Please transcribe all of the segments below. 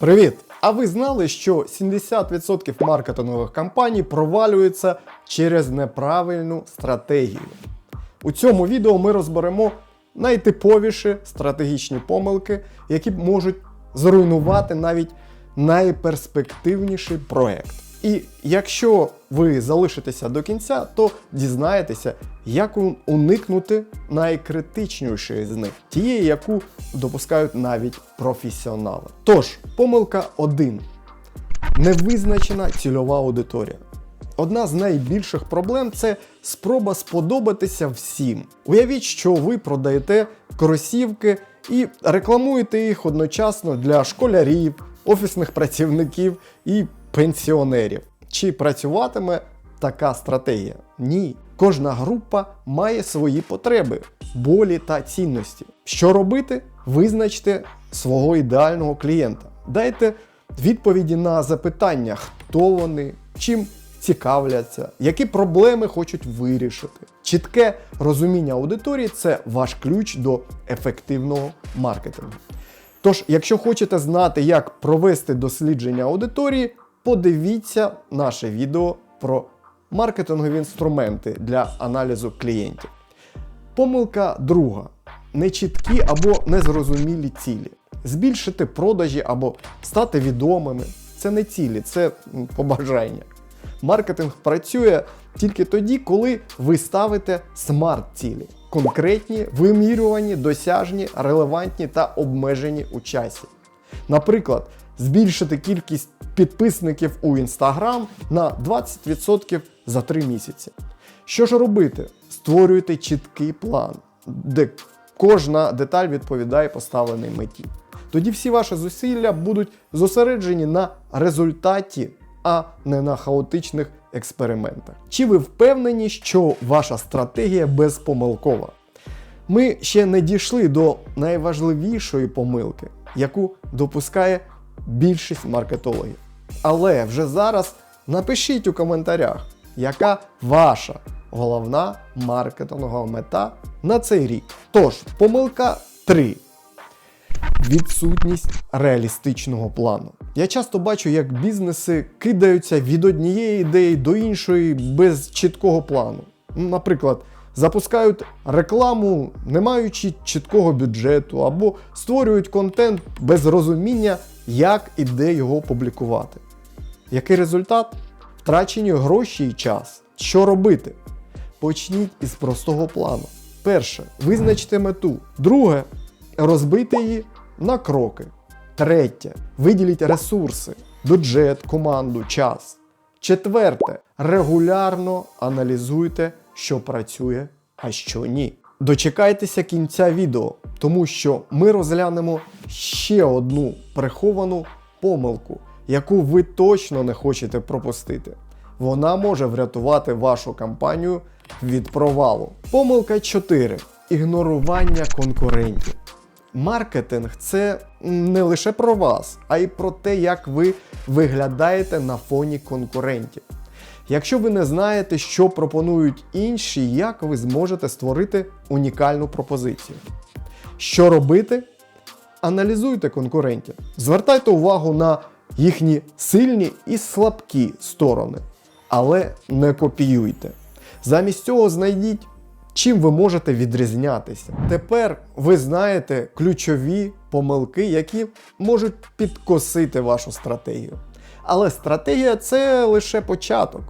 Привіт! А ви знали, що 70% маркетингових кампаній провалюються через неправильну стратегію? У цьому відео ми розберемо найтиповіші стратегічні помилки, які можуть зруйнувати навіть найперспективніший проект. І якщо ви залишитеся до кінця, то дізнаєтеся, як уникнути найкритичнішої з них, тієї, яку допускають навіть професіонали. Тож, помилка 1. Невизначена цільова аудиторія. Одна з найбільших проблем це спроба сподобатися всім. Уявіть, що ви продаєте кросівки і рекламуєте їх одночасно для школярів, офісних працівників і пенсіонерів. Чи працюватиме така стратегія? Ні. Кожна група має свої потреби, болі та цінності. Що робити? Визначте свого ідеального клієнта. Дайте відповіді на запитання, хто вони, чим цікавляться, які проблеми хочуть вирішити. Чітке розуміння аудиторії це ваш ключ до ефективного маркетингу. Тож, якщо хочете знати, як провести дослідження аудиторії, подивіться наше відео про маркетингові інструменти для аналізу клієнтів. Помилка друга: нечіткі або незрозумілі цілі. Збільшити продажі або стати відомими це не цілі, це побажання. Маркетинг працює тільки тоді, коли ви ставите смарт-цілі. Конкретні, вимірювані, досяжні, релевантні та обмежені у часі. Наприклад, збільшити кількість підписників у Instagram на 20% за 3 місяці. Що ж робити? Створюйте чіткий план, де кожна деталь відповідає поставленій меті. Тоді всі ваші зусилля будуть зосереджені на результаті, а не на хаотичних експериментах. Чи ви впевнені, що ваша стратегія безпомилкова? Ми ще не дійшли до найважливішої помилки, яку допускає більшість маркетологів. Але вже зараз напишіть у коментарях, яка ваша головна маркетингова мета на цей рік. Тож, помилка 3. Відсутність реалістичного плану. Я часто бачу, як бізнеси кидаються від однієї ідеї до іншої без чіткого плану. Ну, Наприклад, запускають рекламу, не маючи чіткого бюджету, або створюють контент без розуміння, як і де його публікувати. Який результат? Втрачені гроші і час. Що робити? Почніть із простого плану. Перше, визначте мету. Друге, розбийте її на кроки. Третє, виділіть ресурси, бюджет, команду, час. Четверте, регулярно аналізуйте, що працює, а що ні. Дочекайтеся кінця відео, тому що ми розглянемо ще одну приховану помилку, яку ви точно не хочете пропустити. Вона може врятувати вашу кампанію від провалу. Помилка 4. Ігнорування конкурентів. Маркетинг це не лише про вас, а й про те, як ви виглядаєте на фоні конкурентів. Якщо ви не знаєте, що пропонують інші, як ви зможете створити унікальну пропозицію. Що робити? Аналізуйте конкурентів. Звертайте увагу на їхні сильні і слабкі сторони, але не копіюйте. Замість цього знайдіть, чим ви можете відрізнятися. Тепер ви знаєте ключові помилки, які можуть підкосити вашу стратегію. Але стратегія це лише початок.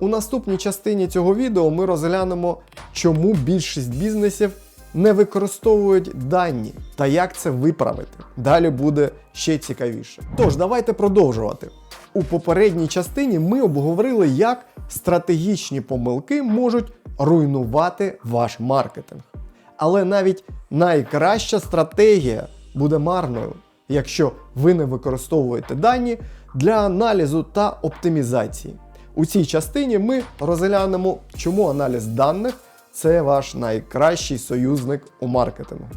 У наступній частині цього відео ми розглянемо, чому більшість бізнесів не використовують дані та як це виправити. Далі буде ще цікавіше. Тож, давайте продовжувати. У попередній частині ми обговорили, як стратегічні помилки можуть руйнувати ваш маркетинг. Але навіть найкраща стратегія буде марною, якщо ви не використовуєте дані для аналізу та оптимізації. У цій частині ми розглянемо, чому аналіз даних це ваш найкращий союзник у маркетингу.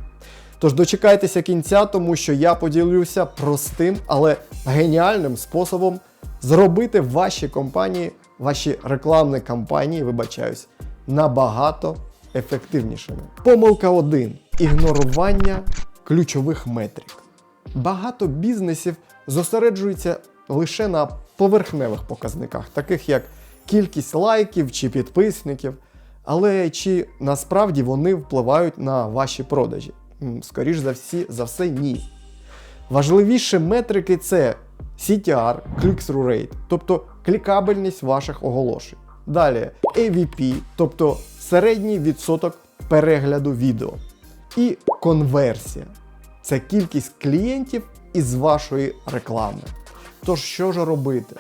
Тож дочекайтеся кінця, тому що я поділюся простим, але геніальним способом зробити ваші компанії, ваші рекламні кампанії, вибачаюсь, набагато ефективнішими. Помилка 1. Ігнорування ключових метрик. Багато бізнесів зосереджуються лише на поверхневих показниках, таких як кількість лайків чи підписників. Але чи насправді вони впливають на ваші продажі? Скоріш за, всі, за все, ні. Важливіші метрики це CTR, click-through rate, тобто клікабельність ваших оголошень. Далі AVP, тобто середній відсоток перегляду відео. І конверсія це кількість клієнтів із вашої реклами. Тож, що ж робити?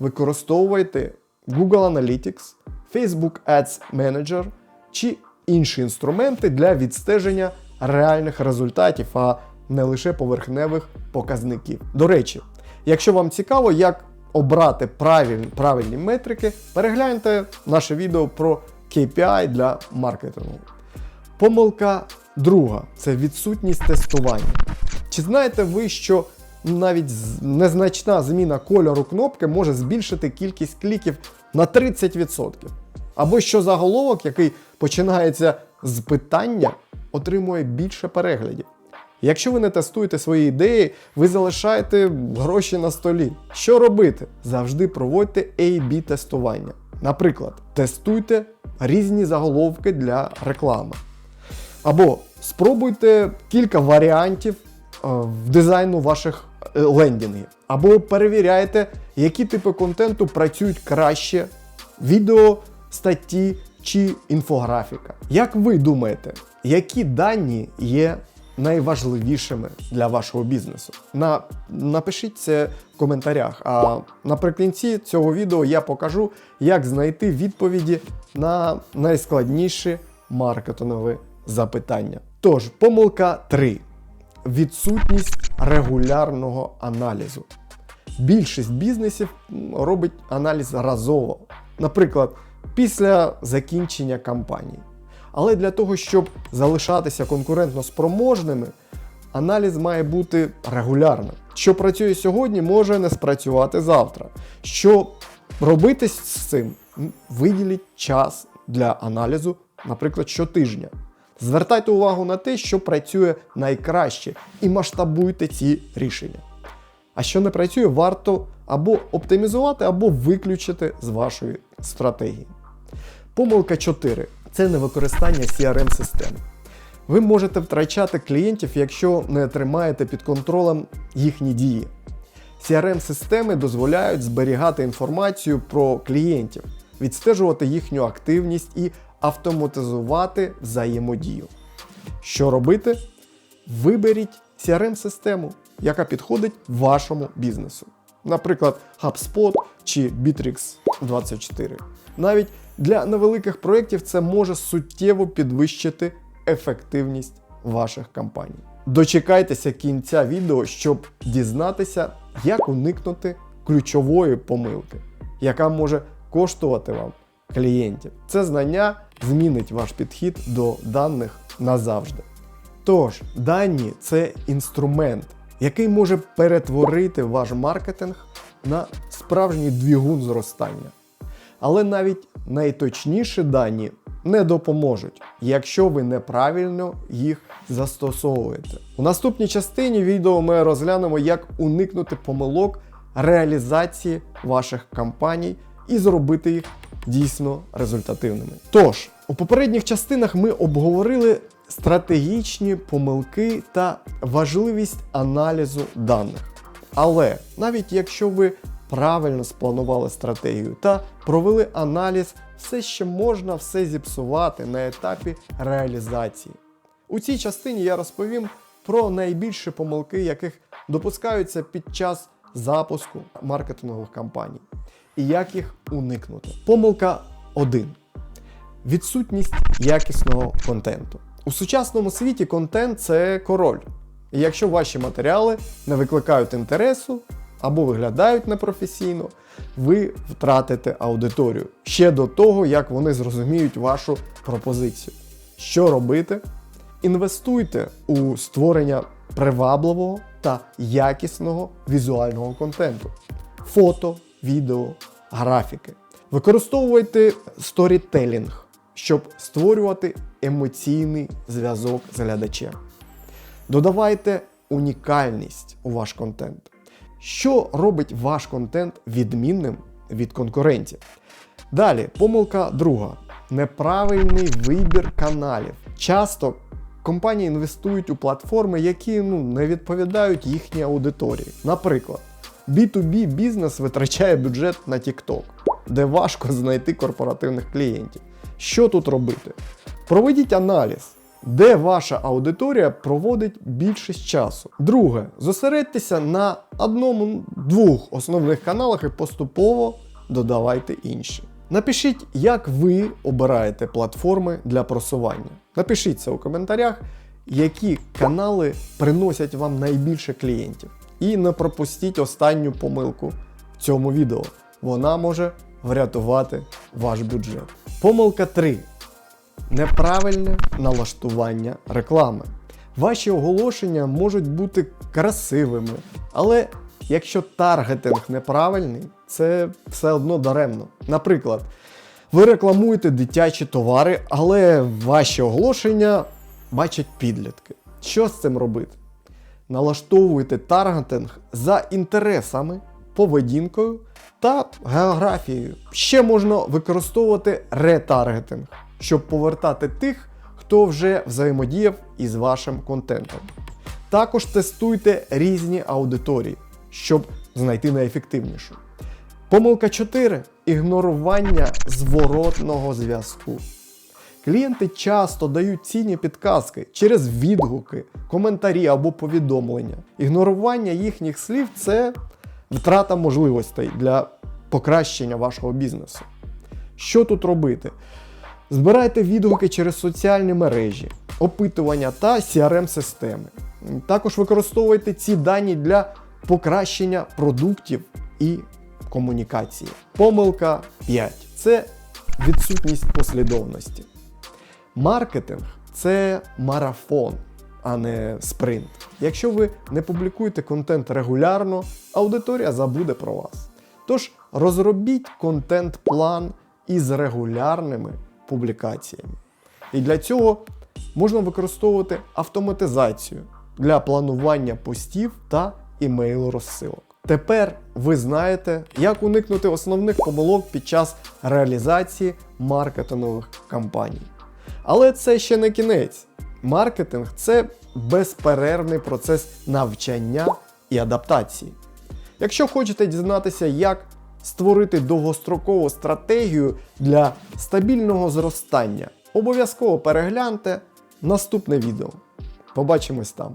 Використовуйте Google Analytics, Facebook Ads Manager чи інші інструменти для відстеження реальних результатів, а не лише поверхневих показників. До речі, якщо вам цікаво, як обрати правильні, правильні метрики, перегляньте наше відео про KPI для маркетингу. Помилка друга це відсутність тестування. Чи знаєте ви, що навіть незначна зміна кольору кнопки може збільшити кількість кліків на 30%? Або що заголовок, який починається з питання, отримує більше переглядів. Якщо ви не тестуєте свої ідеї, ви залишаєте гроші на столі. Що робити? Завжди проводьте A-B тестування. Наприклад, тестуйте різні заголовки для реклами. Або спробуйте кілька варіантів е, в дизайну ваших е, лендінгів. Або перевіряйте, які типи контенту працюють краще: відео, статті чи інфографіка. Як ви думаєте, які дані є найважливішими для вашого бізнесу? На, напишіть це в коментарях. А наприкінці цього відео я покажу, як знайти відповіді на найскладніші маркетингові запитання. Тож, помилка 3. Відсутність регулярного аналізу. Більшість бізнесів робить аналіз разово, наприклад, після закінчення кампанії. Але для того, щоб залишатися конкурентно спроможними, аналіз має бути регулярним. Що працює сьогодні, може не спрацювати завтра. Що робити з цим? Виділіть час для аналізу, наприклад, щотижня. Звертайте увагу на те, що працює найкраще, і масштабуйте ці рішення. А що не працює, варто або оптимізувати, або виключити з вашої стратегії. Помилка 4 це невикористання crm систем Ви можете втрачати клієнтів, якщо не тримаєте під контролем їхні дії. CRM-системи дозволяють зберігати інформацію про клієнтів, відстежувати їхню активність і автоматизувати взаємодію. Що робити? Виберіть CRM-систему, яка підходить вашому бізнесу. Наприклад, HubSpot чи Bittrex 24. Навіть для невеликих проєктів це може суттєво підвищити ефективність ваших кампаній. Дочекайтеся кінця відео, щоб дізнатися, як уникнути ключової помилки, яка може коштувати вам клієнтів. Це знання змінить ваш підхід до даних назавжди. Тож, дані це інструмент, який може перетворити ваш маркетинг на справжній двигун зростання. Але навіть найточніші дані не допоможуть, якщо ви неправильно їх застосовуєте. У наступній частині відео ми розглянемо, як уникнути помилок реалізації ваших кампаній і зробити їх дійсно результативними. Тож, у попередніх частинах ми обговорили стратегічні помилки та важливість аналізу даних. Але навіть якщо ви правильно спланували стратегію та провели аналіз, все ще можна все зіпсувати на етапі реалізації. У цій частині я розповім про найбільші помилки, яких допускаються під час запуску маркетингових кампаній, і як їх уникнути. Помилка 1. Відсутність якісного контенту. У сучасному світі контент це король. І якщо ваші матеріали не викликають інтересу або виглядають непрофесійно, ви втратите аудиторію ще до того, як вони зрозуміють вашу пропозицію. Що робити? Інвестуйте у створення привабливого та якісного візуального контенту: фото, відео, графіки. Використовуйте сторітелінг, щоб створювати емоційний зв'язок з глядачем. Додавайте унікальність у ваш контент. Що робить ваш контент відмінним від конкурентів? Далі, помилка друга: неправильний вибір каналів. Часто компанії інвестують у платформи, які ну, не відповідають їхній аудиторії. Наприклад, B2B бізнес витрачає бюджет на TikTok, де важко знайти корпоративних клієнтів. Що тут робити? Проведіть аналіз, де ваша аудиторія проводить більшість часу. Друге, зосередьтеся на одному-двох основних каналах і поступово додавайте інші. Напишіть, як ви обираєте платформи для просування. Напишіть це у коментарях, які канали приносять вам найбільше клієнтів. І не пропустіть останню помилку в цьому відео. Вона може врятувати ваш бюджет. Помилка 3. Неправильне налаштування реклами. Ваші оголошення можуть бути красивими, але якщо таргетинг неправильний, це все одно даремно. Наприклад, ви рекламуєте дитячі товари, але ваші оголошення бачать підлітки. Що з цим робити? Налаштовуйте таргетинг за інтересами, поведінкою та географією. Ще можна використовувати ретаргетинг, щоб повертати тих, хто вже взаємодіяв із вашим контентом. Також тестуйте різні аудиторії, щоб знайти найефективнішу. Помилка 4. Ігнорування зворотного зв'язку. Клієнти часто дають цінні підказки через відгуки, коментарі або повідомлення. Ігнорування їхніх слів це втрата можливостей для покращення вашого бізнесу. Що тут робити? Збирайте відгуки через соціальні мережі, опитування та CRM-системи. Також використовуйте ці дані для покращення продуктів і комунікації. Помилка 5. Це відсутність послідовності. Маркетинг це марафон, а не спринт. Якщо ви не публікуєте контент регулярно, аудиторія забуде про вас. Тож розробіть контент-план із регулярними публікаціями. І для цього можна використовувати автоматизацію для планування постів та імейл розсилок. Тепер ви знаєте, як уникнути основних помилок під час реалізації маркетингових кампаній. Але це ще не кінець. Маркетинг це безперервний процес навчання і адаптації. Якщо хочете дізнатися, як створити довгострокову стратегію для стабільного зростання, обов'язково перегляньте наступне відео. Побачимось там.